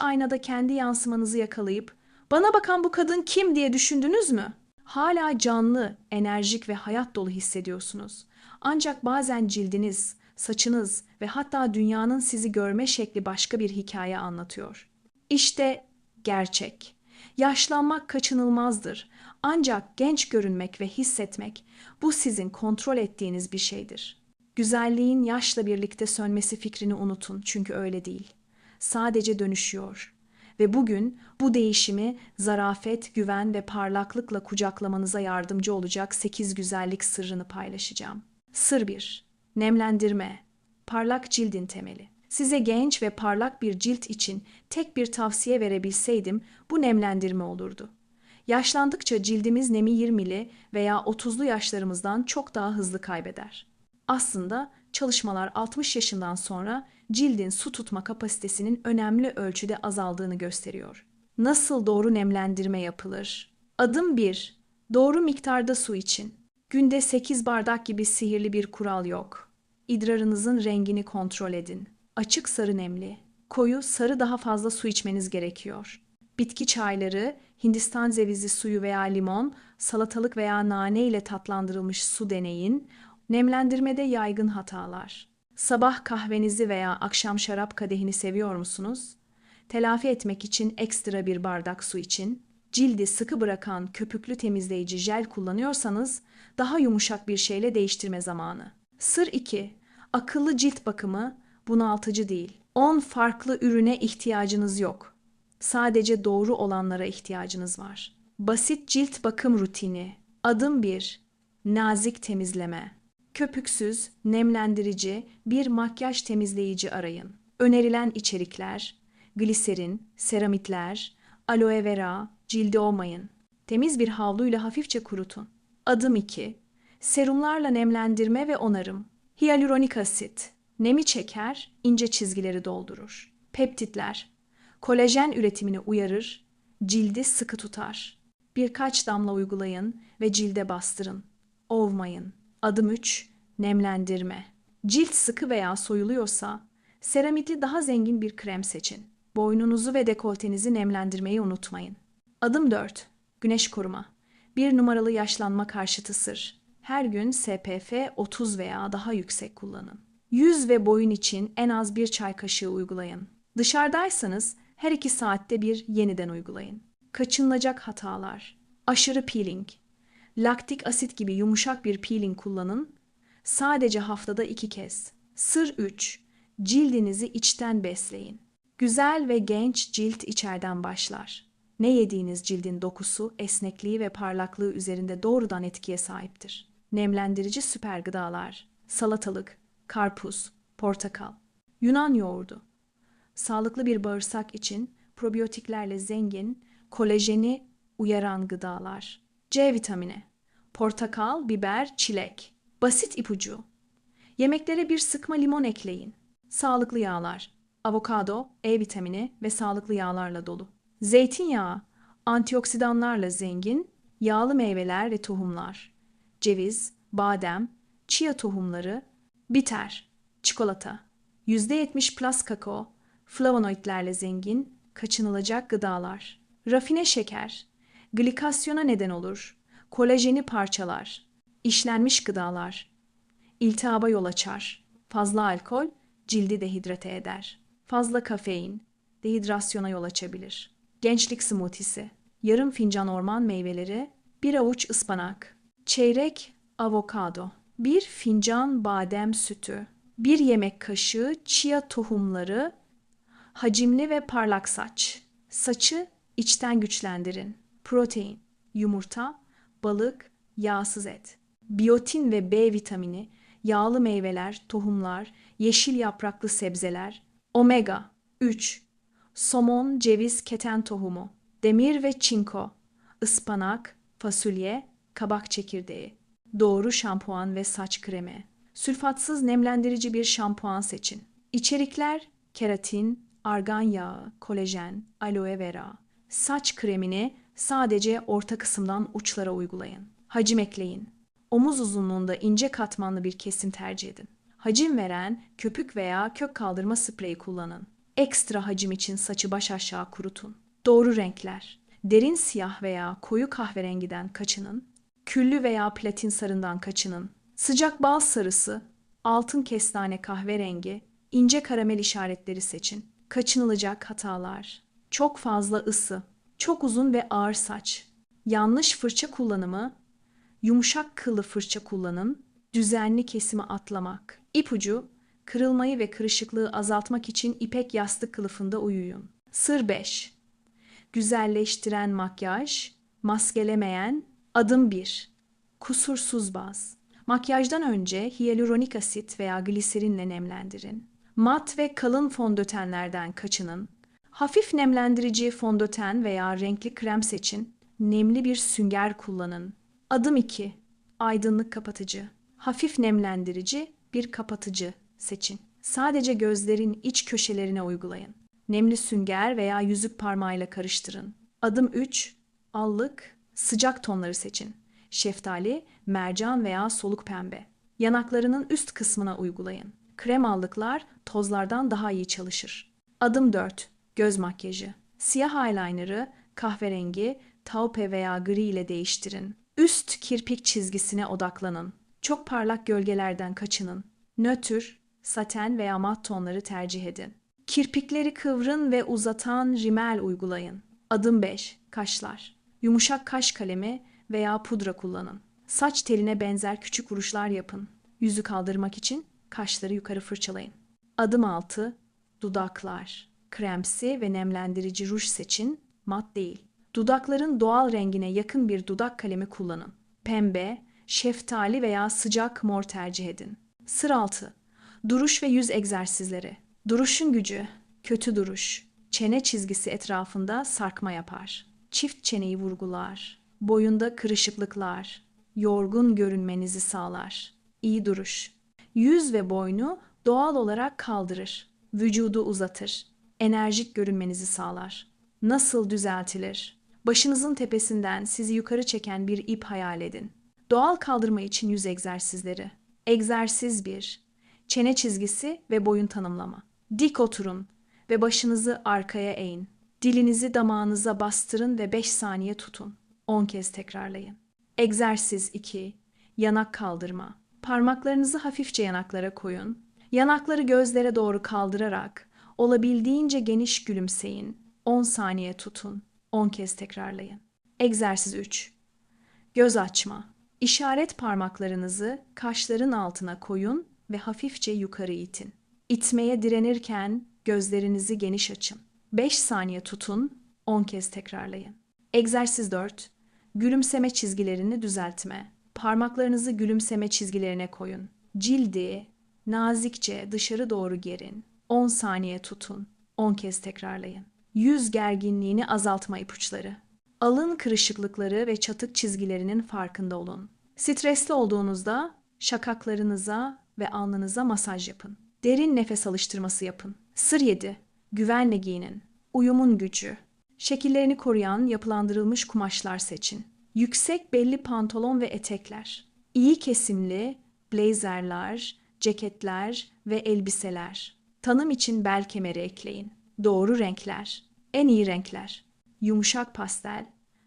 aynada kendi yansımanızı yakalayıp bana bakan bu kadın kim diye düşündünüz mü? Hala canlı, enerjik ve hayat dolu hissediyorsunuz. Ancak bazen cildiniz, saçınız ve hatta dünyanın sizi görme şekli başka bir hikaye anlatıyor. İşte gerçek. Yaşlanmak kaçınılmazdır. Ancak genç görünmek ve hissetmek bu sizin kontrol ettiğiniz bir şeydir. Güzelliğin yaşla birlikte sönmesi fikrini unutun çünkü öyle değil. Sadece dönüşüyor. Ve bugün bu değişimi zarafet, güven ve parlaklıkla kucaklamanıza yardımcı olacak 8 güzellik sırrını paylaşacağım. Sır 1. Nemlendirme. Parlak cildin temeli. Size genç ve parlak bir cilt için tek bir tavsiye verebilseydim bu nemlendirme olurdu. Yaşlandıkça cildimiz nemi 20'li veya 30'lu yaşlarımızdan çok daha hızlı kaybeder. Aslında çalışmalar 60 yaşından sonra cildin su tutma kapasitesinin önemli ölçüde azaldığını gösteriyor. Nasıl doğru nemlendirme yapılır? Adım 1. Doğru miktarda su için. Günde 8 bardak gibi sihirli bir kural yok. İdrarınızın rengini kontrol edin. Açık sarı nemli, koyu sarı daha fazla su içmeniz gerekiyor. Bitki çayları, Hindistan cevizi suyu veya limon, salatalık veya nane ile tatlandırılmış su deneyin. Nemlendirmede yaygın hatalar. Sabah kahvenizi veya akşam şarap kadehini seviyor musunuz? Telafi etmek için ekstra bir bardak su için, cildi sıkı bırakan köpüklü temizleyici jel kullanıyorsanız daha yumuşak bir şeyle değiştirme zamanı. Sır 2. Akıllı cilt bakımı bunaltıcı değil. 10 farklı ürüne ihtiyacınız yok. Sadece doğru olanlara ihtiyacınız var. Basit cilt bakım rutini. Adım 1. Nazik temizleme. Köpüksüz, nemlendirici bir makyaj temizleyici arayın. Önerilen içerikler: gliserin, seramitler, aloe vera, cilde olmayın. Temiz bir havluyla hafifçe kurutun. Adım 2. Serumlarla nemlendirme ve onarım. Hyaluronik asit. Nemi çeker, ince çizgileri doldurur. Peptitler. Kolajen üretimini uyarır, cildi sıkı tutar. Birkaç damla uygulayın ve cilde bastırın. Ovmayın. Adım 3. Nemlendirme. Cilt sıkı veya soyuluyorsa seramitli daha zengin bir krem seçin. Boynunuzu ve dekoltenizi nemlendirmeyi unutmayın. Adım 4. Güneş koruma. Bir numaralı yaşlanma karşıtı sır. Her gün SPF 30 veya daha yüksek kullanın. Yüz ve boyun için en az bir çay kaşığı uygulayın. Dışarıdaysanız her iki saatte bir yeniden uygulayın. Kaçınılacak hatalar. Aşırı peeling. Laktik asit gibi yumuşak bir peeling kullanın. Sadece haftada iki kez. Sır 3. Cildinizi içten besleyin. Güzel ve genç cilt içeriden başlar. Ne yediğiniz cildin dokusu, esnekliği ve parlaklığı üzerinde doğrudan etkiye sahiptir. Nemlendirici süper gıdalar, salatalık, karpuz, portakal, Yunan yoğurdu. Sağlıklı bir bağırsak için probiyotiklerle zengin, kolajeni uyaran gıdalar. C vitamini, portakal, biber, çilek. Basit ipucu. Yemeklere bir sıkma limon ekleyin. Sağlıklı yağlar, avokado, E vitamini ve sağlıklı yağlarla dolu. Zeytinyağı, antioksidanlarla zengin, yağlı meyveler ve tohumlar. Ceviz, badem, chia tohumları, bitter, çikolata. %70 plus kakao, flavonoidlerle zengin, kaçınılacak gıdalar. Rafine şeker, glikasyona neden olur, kolajeni parçalar, işlenmiş gıdalar, iltihaba yol açar, fazla alkol, cildi dehidrate eder, fazla kafein, dehidrasyona yol açabilir. Gençlik smoothie'si, yarım fincan orman meyveleri, bir avuç ıspanak, çeyrek avokado, bir fincan badem sütü, bir yemek kaşığı chia tohumları, hacimli ve parlak saç. Saçı içten güçlendirin. Protein, yumurta, balık, yağsız et. Biyotin ve B vitamini, yağlı meyveler, tohumlar, yeşil yapraklı sebzeler, omega 3, somon, ceviz, keten tohumu, demir ve çinko, ıspanak, fasulye, kabak çekirdeği, doğru şampuan ve saç kremi. Sülfatsız nemlendirici bir şampuan seçin. İçerikler keratin, argan yağı, kolajen, aloe vera. Saç kremini sadece orta kısımdan uçlara uygulayın. Hacim ekleyin. Omuz uzunluğunda ince katmanlı bir kesim tercih edin. Hacim veren köpük veya kök kaldırma spreyi kullanın. Ekstra hacim için saçı baş aşağı kurutun. Doğru renkler. Derin siyah veya koyu kahverengiden kaçının. Küllü veya platin sarından kaçının. Sıcak bal sarısı, altın kestane kahverengi, ince karamel işaretleri seçin. Kaçınılacak hatalar. Çok fazla ısı, çok uzun ve ağır saç, yanlış fırça kullanımı, yumuşak kıllı fırça kullanın, düzenli kesimi atlamak. İpucu, kırılmayı ve kırışıklığı azaltmak için ipek yastık kılıfında uyuyun. Sır 5. Güzelleştiren makyaj, maskelemeyen, adım 1. Kusursuz baz. Makyajdan önce hyaluronik asit veya gliserinle nemlendirin. Mat ve kalın fondötenlerden kaçının. Hafif nemlendirici fondöten veya renkli krem seçin. Nemli bir sünger kullanın. Adım 2. Aydınlık kapatıcı. Hafif nemlendirici bir kapatıcı seçin. Sadece gözlerin iç köşelerine uygulayın. Nemli sünger veya yüzük parmağıyla karıştırın. Adım 3. Allık, sıcak tonları seçin. Şeftali, mercan veya soluk pembe. Yanaklarının üst kısmına uygulayın. Krem allıklar tozlardan daha iyi çalışır. Adım 4. Göz makyajı. Siyah eyeliner'ı kahverengi, taupe veya gri ile değiştirin. Üst kirpik çizgisine odaklanın. Çok parlak gölgelerden kaçının. Nötr, saten veya mat tonları tercih edin. Kirpikleri kıvrın ve uzatan rimel uygulayın. Adım 5. Kaşlar. Yumuşak kaş kalemi veya pudra kullanın. Saç teline benzer küçük vuruşlar yapın. Yüzü kaldırmak için kaşları yukarı fırçalayın. Adım 6. Dudaklar. Kremsi ve nemlendirici ruj seçin, mat değil. Dudakların doğal rengine yakın bir dudak kalemi kullanın. Pembe, şeftali veya sıcak mor tercih edin. Sır 6. Duruş ve yüz egzersizleri. Duruşun gücü, kötü duruş, çene çizgisi etrafında sarkma yapar. Çift çeneyi vurgular, boyunda kırışıklıklar, yorgun görünmenizi sağlar. İyi duruş. Yüz ve boynu doğal olarak kaldırır, vücudu uzatır, enerjik görünmenizi sağlar. Nasıl düzeltilir? Başınızın tepesinden sizi yukarı çeken bir ip hayal edin. Doğal kaldırma için yüz egzersizleri. Egzersiz 1. Çene çizgisi ve boyun tanımlama. Dik oturun ve başınızı arkaya eğin. Dilinizi damağınıza bastırın ve 5 saniye tutun. 10 kez tekrarlayın. Egzersiz 2. Yanak kaldırma. Parmaklarınızı hafifçe yanaklara koyun. Yanakları gözlere doğru kaldırarak olabildiğince geniş gülümseyin. 10 saniye tutun. 10 kez tekrarlayın. Egzersiz 3. Göz açma. İşaret parmaklarınızı kaşların altına koyun ve hafifçe yukarı itin. İtmeye direnirken gözlerinizi geniş açın. 5 saniye tutun, 10 kez tekrarlayın. Egzersiz 4. Gülümseme çizgilerini düzeltme. Parmaklarınızı gülümseme çizgilerine koyun. Cildi nazikçe dışarı doğru gerin. 10 saniye tutun. 10 kez tekrarlayın. Yüz gerginliğini azaltma ipuçları. Alın kırışıklıkları ve çatık çizgilerinin farkında olun. Stresli olduğunuzda şakaklarınıza ve alnınıza masaj yapın. Derin nefes alıştırması yapın. Sır 7. Güvenle giyinin. Uyumun gücü. Şekillerini koruyan yapılandırılmış kumaşlar seçin. Yüksek belli pantolon ve etekler. İyi kesimli blazerler, ceketler ve elbiseler. Tanım için bel kemeri ekleyin. Doğru renkler. En iyi renkler. Yumuşak pastel,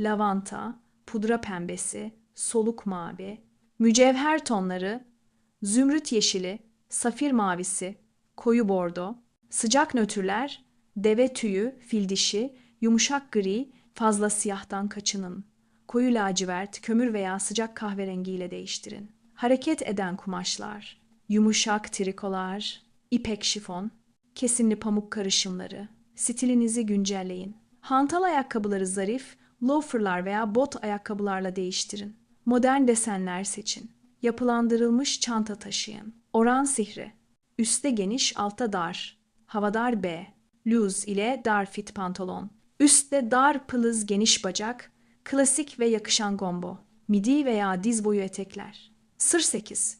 lavanta, pudra pembesi, soluk mavi, mücevher tonları, zümrüt yeşili, safir mavisi, koyu bordo, sıcak nötrler, deve tüyü, fil dişi, yumuşak gri, fazla siyahtan kaçının. Koyu lacivert, kömür veya sıcak kahverengi ile değiştirin. Hareket eden kumaşlar, yumuşak trikolar, ipek şifon, kesimli pamuk karışımları, stilinizi güncelleyin. Hantal ayakkabıları zarif, loaferlar veya bot ayakkabılarla değiştirin. Modern desenler seçin. Yapılandırılmış çanta taşıyın. Oran sihri. Üste geniş, altta dar. Havadar B. Luz ile dar fit pantolon. Üstte dar pılız geniş bacak. Klasik ve yakışan gombo. Midi veya diz boyu etekler. Sır 8.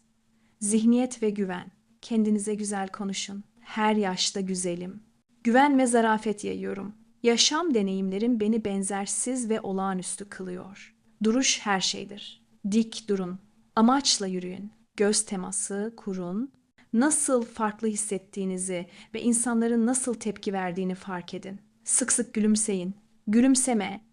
Zihniyet ve güven. Kendinize güzel konuşun. Her yaşta güzelim. Güven ve zarafet yayıyorum. Yaşam deneyimlerim beni benzersiz ve olağanüstü kılıyor. Duruş her şeydir. Dik durun. Amaçla yürüyün. Göz teması kurun. Nasıl farklı hissettiğinizi ve insanların nasıl tepki verdiğini fark edin. Sık sık gülümseyin. Gülümseme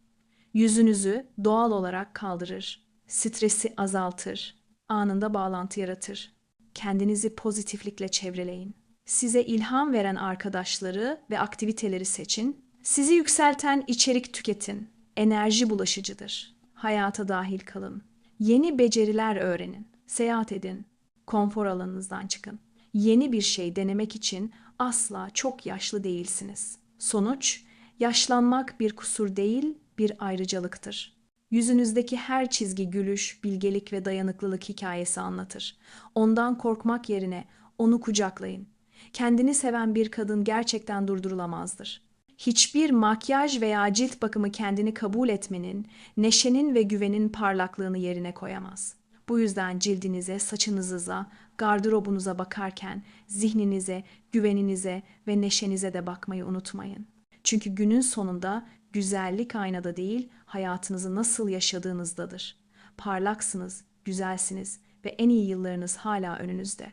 yüzünüzü doğal olarak kaldırır. Stresi azaltır. Anında bağlantı yaratır. Kendinizi pozitiflikle çevreleyin. Size ilham veren arkadaşları ve aktiviteleri seçin. Sizi yükselten içerik tüketin. Enerji bulaşıcıdır. Hayata dahil kalın. Yeni beceriler öğrenin. Seyahat edin. Konfor alanınızdan çıkın. Yeni bir şey denemek için asla çok yaşlı değilsiniz. Sonuç, yaşlanmak bir kusur değil, bir ayrıcalıktır. Yüzünüzdeki her çizgi gülüş, bilgelik ve dayanıklılık hikayesi anlatır. Ondan korkmak yerine onu kucaklayın. Kendini seven bir kadın gerçekten durdurulamazdır. Hiçbir makyaj veya cilt bakımı kendini kabul etmenin, neşenin ve güvenin parlaklığını yerine koyamaz. Bu yüzden cildinize, saçınıza, gardırobunuza bakarken zihninize, güveninize ve neşenize de bakmayı unutmayın. Çünkü günün sonunda güzellik aynada değil, hayatınızı nasıl yaşadığınızdadır. Parlaksınız, güzelsiniz ve en iyi yıllarınız hala önünüzde.